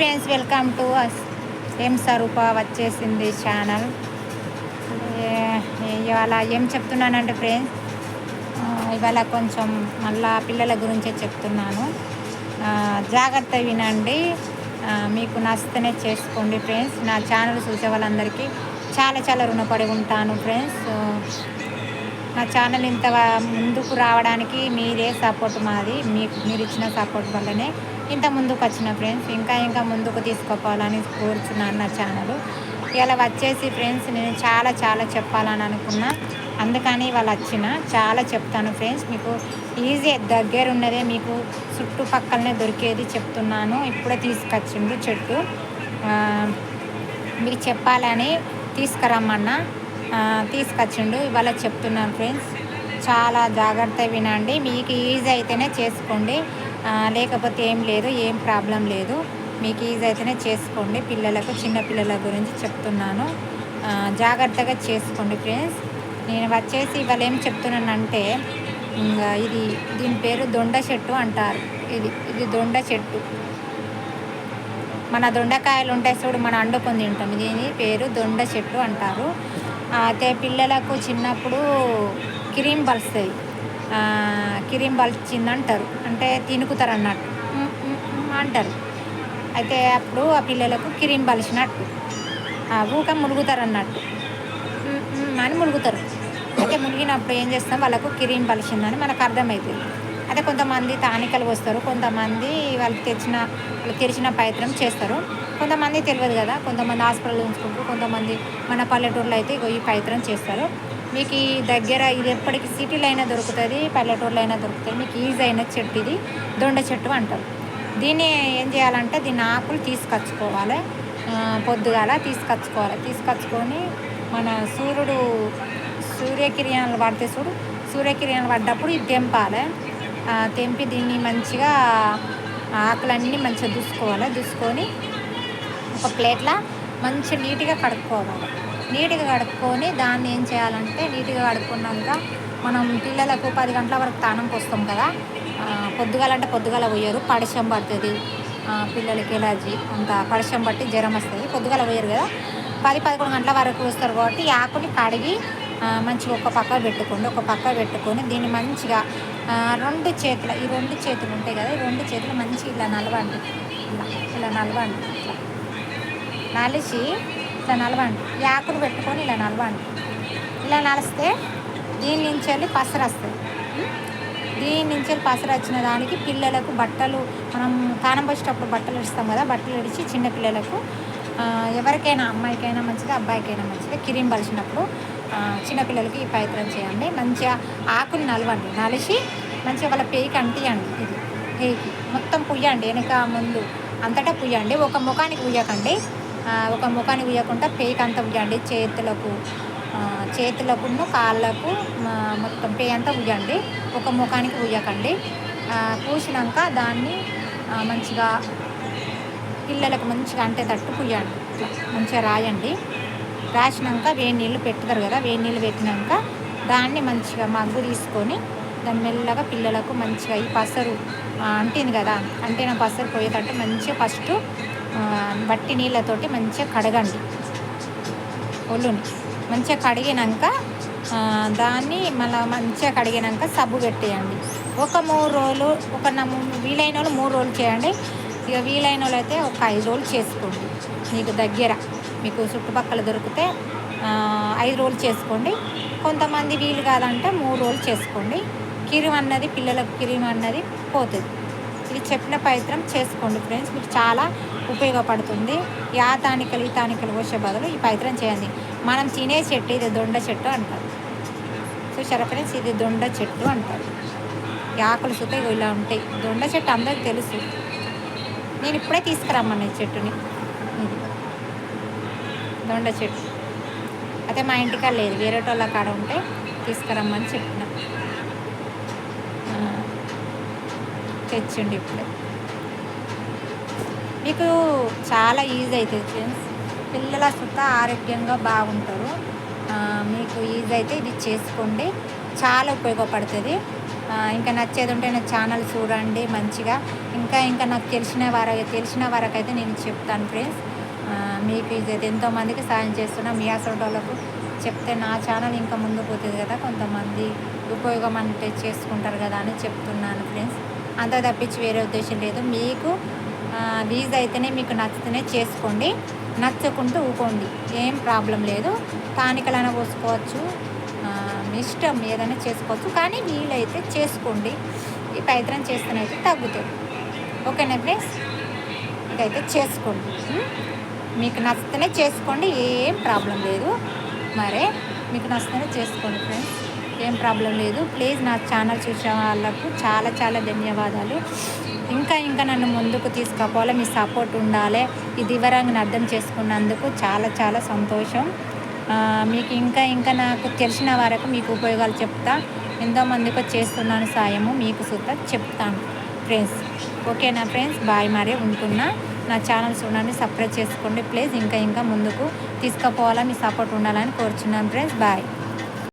Friends welcome to ఏం స్వరూప వచ్చేసింది channel ఇవాళ ఏం చెప్తున్నానంటే ఫ్రెండ్స్ ఇవాళ కొంచెం మళ్ళా పిల్లల గురించే చెప్తున్నాను. జాగ్రత్త వినండి. మీకు నచ్చితేనే చేసుకోండి ఫ్రెండ్స్ నా ఛానల్ చూసే వాళ్ళందరికీ చాలా చాలా రుణపడి ఉంటాను ఫ్రెండ్స్ నా ఛానల్ ఇంత ముందుకు రావడానికి మీరే సపోర్ట్ మాది. మీకు మీరు ఇచ్చిన సపోర్ట్ వల్లనే ఇంత ముందుకు వచ్చిన ఫ్రెండ్స్ ఇంకా ఇంకా ముందుకు తీసుకుపోవాలని కోరుచున్నాను నా ఛానల్ ఇలా వచ్చేసి ఫ్రెండ్స్ నేను చాలా చాలా చెప్పాలని అనుకున్నా. అందుకని వాళ్ళు వచ్చిన. చాలా చెప్తాను ఫ్రెండ్స్ మీకు ఈజీ దగ్గర ఉన్నదే మీకు చుట్టుపక్కలనే దొరికేది చెప్తున్నాను. ఇప్పుడే తీసుకొచ్చిండు చెట్టు. మీకు చెప్పాలని తీసుకురమ్మన్నా. తీసుకొచ్చిండు. ఇవాళ చెప్తున్నాను ఫ్రెండ్స్ చాలా జాగ్రత్త వినండి. మీకు ఈజీ అయితేనే చేసుకోండి. లేకపోతే ఏం లేదు ఏం ప్రాబ్లం లేదు. మీకు ఈజీ అయితేనే చేసుకోండి. పిల్లలకు చిన్న పిల్లల గురించి చెప్తున్నాను. జాగ్రత్తగా చేసుకోండి ఫ్రెండ్స్ నేను వచ్చేసి ఇవాళ ఏం చెప్తున్నానంటే ఇంకా ఇది దీని పేరు దొండ చెట్టు అంటారు. ఇది ఇది దొండ చెట్టు. మన దొండకాయలు ఉంటాయి చూడు మన అండుకొని తింటాం. దీని పేరు దొండ చెట్టు అంటారు. అయితే పిల్లలకు చిన్నప్పుడు క్రీమ్ బలుస్తుంది కిరీం బలిచింది అంటారు అంటే తినుకుతారు అన్నట్టు అంటారు. అయితే అప్పుడు ఆ పిల్లలకు కిరీం బలిసినట్టు ఆ ఊక మునుగుతారు అన్నట్టు అని మునుగుతారు. అయితే మునిగినప్పుడు ఏం చేస్తాం? వాళ్ళకు కిరీం బలిసిందని మనకు అర్థమవుతుంది అయితే కొంతమంది తానికలు వస్తారు కొంతమంది వాళ్ళు తెచ్చిన వాళ్ళు తెరిచిన ప్రయత్నం చేస్తారు. కొంతమంది తెలియదు కదా? కొంతమంది హాస్పిటల్ ఉంచుకుంటారు కొంతమంది మన పల్లెటూరులో అయితే ఇగో ఈ ప్రయత్నం చేస్తారు. మీకు ఈ దగ్గర ఇది ఎప్పటికీ సిటీలో అయినా దొరుకుతుంది పల్లెటూరులో అయినా దొరుకుతుంది. మీకు ఈజీ అయిన చెట్టు ఇది దొండ చెట్టు అంటారు. దీన్ని ఏం చేయాలంటే దీన్ని ఆకులు తీసుకొచ్చుకోవాలి. పొద్దుగాల తీసుకొచ్చుకోవాలి. తీసుకొచ్చుకొని మన సూర్యుడు సూర్యకిరణాలు పడితే చూడు సూర్యకిరణాలు పడ్డప్పుడు ఇది తెంపాలి. తెంపి దీన్ని మంచిగా ఆకులన్నీ మంచిగా దూసుకోవాలి. దూసుకొని ఒక ప్లేట్లో మంచి నీట్గా కడుక్కోవాలి. నీట్గా కడుక్కొని దాన్ని ఏం చేయాలంటే నీట్గా కడుక్కున్నాక మనం పిల్లలకు పది గంటల వరకు తానంకి వస్తాం కదా పొద్దుగాల అంటే పొద్దుగాల పోయారు. పడిశం పడుతుంది. పిల్లలకి ఎలర్జీ అంత పడిశం పట్టి జ్వరం వస్తుంది. పొద్దుగాల పోయారు కదా. పది పదకొండు గంటల వరకు వస్తారు కాబట్టి ఆకుని కడిగి మంచిగా ఒక పక్క పెట్టుకోండి. ఒక పక్క పెట్టుకొని దీన్ని మంచిగా రెండు చేతులు ఈ రెండు చేతులు ఉంటాయి కదా ఈ రెండు చేతులు మంచిగా ఇలా నలవండి. ఇలా ఇలా నలవండి. ఇట్లా. నలిచి ఇట్లా నలవండి. ఈ ఆకులు పెట్టుకొని ఇలా నలవండి. ఇలా నలిస్తే దీని నుంచి వెళ్ళి పసరు వస్తుంది. దీని నుంచి వెళ్ళి పసరు వచ్చిన దానికి పిల్లలకు బట్టలు మనం తానం పోసేటప్పుడు బట్టలు ఇస్తాం కదా బట్టలు ఇడిచి చిన్న పిల్లలకు ఎవరికైనా అమ్మాయికైనా మంచిది అబ్బాయికైనా మంచిది కిరీం పలిచినప్పుడు చిన్నపిల్లలకి ఈ ప్రయత్నం చేయండి. మంచిగా ఆకుని నలవండి. నలిసి మంచిగా వాళ్ళ పేయికి అంటియండి ఇది పేయికి మొత్తం పుయ్యండి వెనక ముందు అంతటా పుయ్యండి. ఒక ముఖానికి పుయ్యకండి. ఒక ముఖానికి ఉయ్యకుండా పేకి అంతా ఉయ్యండి. చేతులకు చేతులకును కాళ్ళకు మొత్తం పే అంతా ఉయ్యండి. ఒక ముఖానికి ఉయ్యకండి. పూసినాక దాన్ని మంచిగా పిల్లలకు మంచిగా అంటే తట్టు పుయ్యండి మంచిగా రాయండి. రాసినాక వేడి నీళ్ళు పెట్టుతారు కదా వేడి నీళ్ళు పెట్టినాక దాన్ని మంచిగా మగ్గు తీసుకొని దాన్ని మెల్లగా పిల్లలకు మంచిగా ఈ పసరు అంటింది కదా అంటే నా పసరు పోయేటట్టు మంచిగా ఫస్ట్ బట్టి నీళ్ళతోటి మంచిగా కడగండి. ఒళ్ళుని. మంచిగా కడిగినాక దాన్ని మళ్ళీ మంచిగా కడిగినాక సబ్బు పెట్టేయండి. ఒక మూడు రోజులు ఒక వీలైన వాళ్ళు మూడు రోజులు చేయండి. ఇక వీలైన వాళ్ళు అయితే ఒక ఐదు రోజులు చేసుకోండి. మీకు దగ్గర మీకు చుట్టుపక్కల దొరికితే ఐదు రోజులు చేసుకోండి. కొంతమంది వీలు కాదంటే మూడు రోజులు చేసుకోండి. కిరిం అన్నది పిల్లలకు కిరిం అన్నది పోతుంది. ఇది చెప్పిన ప్రయత్నం చేసుకోండి ఫ్రెండ్స్. మీకు చాలా ఉపయోగపడుతుంది. యా తానికలు ఈ తానికలు వచ్చే బదులు ఈ పైత్రం చేయండి. మనం తినే చెట్టు ఇది దొండ చెట్టు అంటారు. చూసారా ఫ్రెండ్స్? ఇది దొండ చెట్టు అంటారు. ఈ ఆకులు సుత ఇలా ఉంటాయి. దొండ చెట్టు అందరికి తెలుసు. నేను ఇప్పుడే తీసుకురమ్మన్న ఈ చెట్టుని. దొండ చెట్టు. అయితే మా ఇంటికా లేదు. వేరే వాళ్ళ కాడ ఉంటే తీసుకురమ్మని చెప్పు ఆ, తెచ్చిండి ఇప్పుడే. మీకు చాలా ఈజీ అవుతుంది ఫ్రెండ్స్ పిల్లల సుత ఆరోగ్యంగా బాగుంటారు. మీకు ఈజీ అయితే ఇది చేసుకోండి. చాలా ఉపయోగపడుతుంది. ఇంకా నచ్చేది ఉంటే నా ఛానల్ చూడండి మంచిగా. ఇంకా ఇంకా నాకు తెలిసిన వార తెలిసిన వరకైతే నేను చెప్తాను ఫ్రెండ్స్ మీకు ఇది అయితే ఎంతోమందికి సాయం చేస్తున్నా. మీ అసలు వాళ్ళకు చెప్తే నా ఛానల్ ఇంకా ముందు పోతుంది కదా. కొంతమంది ఉపయోగం అంటే చేసుకుంటారు కదా అని చెప్తున్నాను ఫ్రెండ్స్ అంత తప్పించి వేరే ఉద్దేశం లేదు. మీకు వీజ్ అయితేనే మీకు నచ్చితేనే చేసుకోండి. నచ్చకుండా ఊకోండి. ఏం ప్రాబ్లం లేదు. టానికలైనా పోసుకోవచ్చు. మీ ఇష్టం ఏదైనా చేసుకోవచ్చు. కానీ వీలైతే చేసుకోండి. ఈ ప్రయత్నం చేస్తేనైతే తగ్గుతుంది ఓకేనా ఫ్రెండ్స్? ఇదైతే చేసుకోండి. మీకు నచ్చితేనే చేసుకోండి. ఏం ప్రాబ్లం లేదు. మరే మీకు నచ్చితేనే చేసుకోండి ఫ్రెండ్స్. ఏం ప్రాబ్లం లేదు. ప్లీజ్ నా ఛానల్ చూసే వాళ్ళకు చాలా చాలా ధన్యవాదాలు. ఇంకా ఇంకా నన్ను ముందుకు తీసుకుపోవాలి. మీ సపోర్ట్ ఉండాలి. ఇది వివరంగా అర్థం చేసుకున్నందుకు చాలా చాలా సంతోషం. మీకు ఇంకా ఇంకా నాకు తెలిసిన వరకు మీకు ఉపయోగాలు చెప్తా. ఎంతోమందికి చేస్తున్నాను సాయము. మీకు సుత చెప్తాను. ఫ్రెండ్స్ ఓకేనా ఫ్రెండ్స్? బాయ్ మరే ఉంటున్నా. నా ఛానల్ చూడండి సబ్స్క్రైబ్ చేసుకోండి. ప్లీజ్ ఇంకా ఇంకా ముందుకు తీసుకుపోవాలని మీ సపోర్ట్ ఉండాలని కోరుచున్నాను ఫ్రెండ్స్. బాయ్.